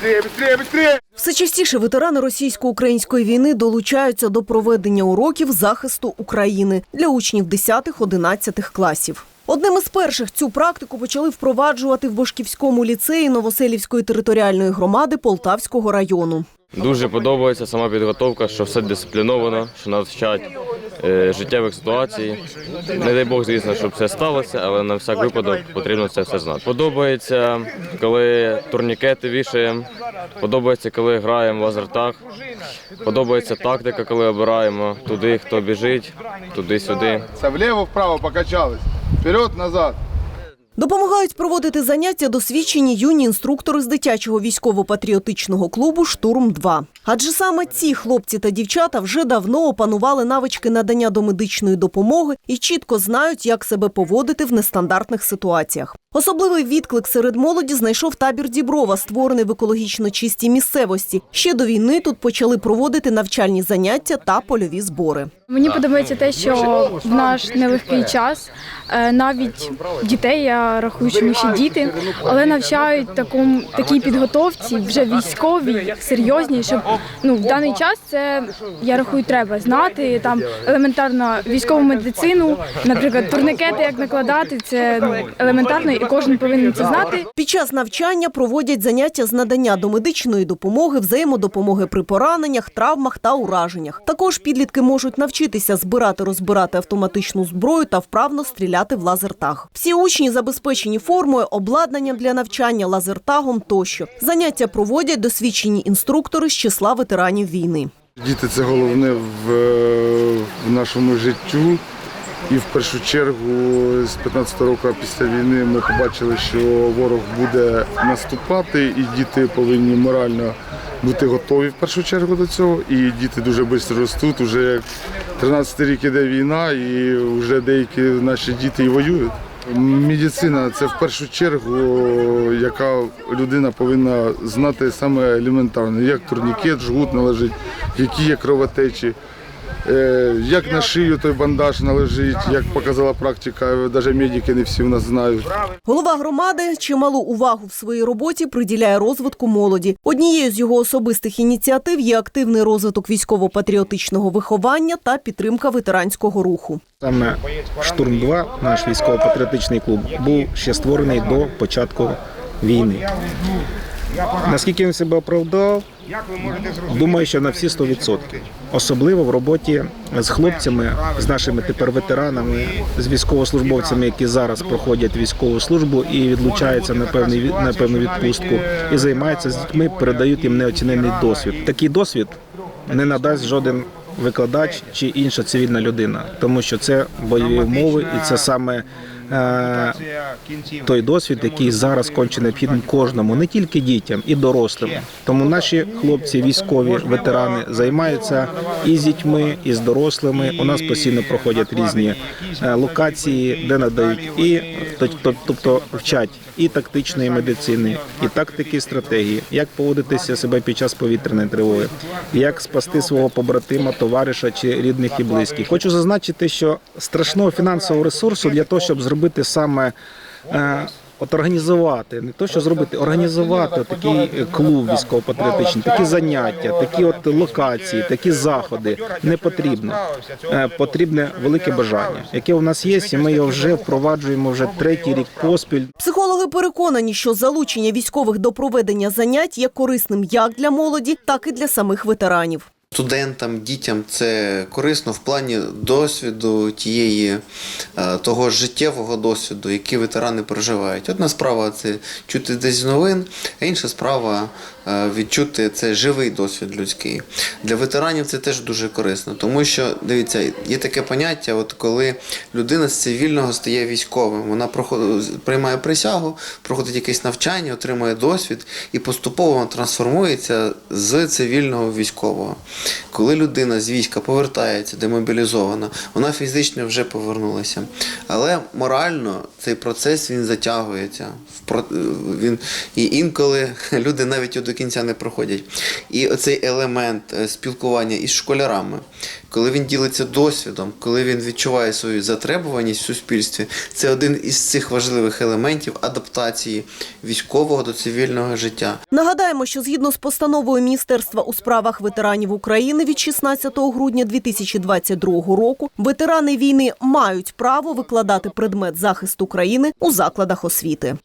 Быстрее, быстрее, быстрее! Все частіше ветерани російсько-української війни долучаються до проведення уроків захисту України для учнів 10-11 класів. Одним із перших цю практику почали впроваджувати в Бошківському ліцеї Новоселівської територіальної громади Полтавського району. Дуже подобається сама підготовка, що все дисципліновано, що навчать е, життєвих ситуацій. Не дай Бог, звісно, щоб це сталося, але на всяк випадок потрібно це все знати. Подобається, коли турнікети вішаємо, подобається, коли граємо в лазертаг, подобається тактика, коли обираємо туди, хто біжить, туди-сюди. Влево, вправо покачались. Вперед, назад. Допомагають проводити заняття досвідчені юні інструктори з дитячого військово-патріотичного клубу Штурм 2 Адже саме ці хлопці та дівчата вже давно опанували навички надання домедичної допомоги і чітко знають, як себе поводити в нестандартних ситуаціях. Особливий відклик серед молоді знайшов табір Діброва, створений в екологічно чистій місцевості. Ще до війни тут почали проводити навчальні заняття та польові збори. Мені подобається те, що в наш нелегкий час е, навіть дітей, я рахую, що ще діти, але навчають такому такій підготовці вже військовій, серйозній, щоб ну в даний час це я рахую, треба знати там елементарно військову медицину, наприклад, турникети, як накладати, це ну, елементарно, і кожен повинен це знати. Під час навчання проводять заняття з надання домедичної допомоги, взаємодопомоги при пораненнях, травмах та ураженнях. Також підлітки можуть навчитися збирати, розбирати автоматичну зброю та вправно стріляти в лазертаг. Всі учні забезпечені формою, обладнанням для навчання, лазертагом тощо. Заняття проводять досвідчені інструктори з числа ветеранів війни. Діти це головне в, в нашому життю. І в першу чергу з 15 року після війни ми побачили, що ворог буде наступати, і діти повинні морально бути готові в першу чергу до цього. І діти дуже швидко ростуть. Уже як 13 рік іде війна, і вже деякі наші діти і воюють. Медицина це в першу чергу, яка людина повинна знати саме елементарно, як турнікет, жгут належить, які є кровотечі. Е, Як на шию той бандаж належить, як показала практика, навіть медики не всі в нас знають. Голова громади чималу увагу в своїй роботі приділяє розвитку молоді. Однією з його особистих ініціатив є активний розвиток військово-патріотичного виховання та підтримка ветеранського руху. Саме штурм 2 наш військово-патріотичний клуб, був ще створений до початку війни. Наскільки він себе оправдав, думаю, що на всі 100%. Особливо в роботі з хлопцями, з нашими тепер ветеранами, з військовослужбовцями, які зараз проходять військову службу і відлучаються на певний на певну відпустку, і займаються з дітьми, передають їм неоцінений досвід. Такий досвід не надасть жоден викладач чи інша цивільна людина, тому що це бойові умови, і це саме той досвід, який зараз конче необхідний кожному, не тільки дітям, і дорослим. Тому наші хлопці, військові, ветерани займаються і з дітьми, і з дорослими. У нас постійно проходять різні е, локації, де надають і тобто- вчать і тактичної медицини, і тактики, стратегії, як поводитися себе під час повітряної тривоги, як спасти свого побратима, товариша чи рідних і близьких. Хочу зазначити, що страшного фінансового ресурсу для того, щоб зробити саме. е, От організувати, не то, що зробити, організувати такий клуб військово-патріотичний, такі заняття, такі от локації, такі заходи не потрібно. Е, Потрібне велике бажання, яке у нас є, і ми його вже впроваджуємо вже третій рік поспіль. Психологи переконані, що залучення військових до проведення занять є корисним як для молоді, так і для самих ветеранів. Студентам, дітям це корисно в плані досвіду тієї е, того життєвого досвіду, який ветерани проживають. Одна справа це чути десь новин, а інша справа е, відчути це живий досвід людський. Для ветеранів це теж дуже корисно, тому що дивіться, є таке поняття, от коли людина з цивільного стає військовим, вона проходить, приймає присягу, проходить якесь навчання, отримує досвід і поступово трансформується з цивільного військового. Коли людина з війська повертається демобілізована, вона фізично вже повернулася. Але морально цей процес він затягується. Він, і інколи люди навіть до кінця не проходять. І оцей елемент е, спілкування із школярами коли він ділиться досвідом, коли він відчуває свою затребуваність в суспільстві, це один із цих важливих елементів адаптації військового до цивільного життя. Нагадаємо, що згідно з постановою Міністерства у справах ветеранів України від 16 грудня 2022 року, ветерани війни мають право викладати предмет захисту країни у закладах освіти.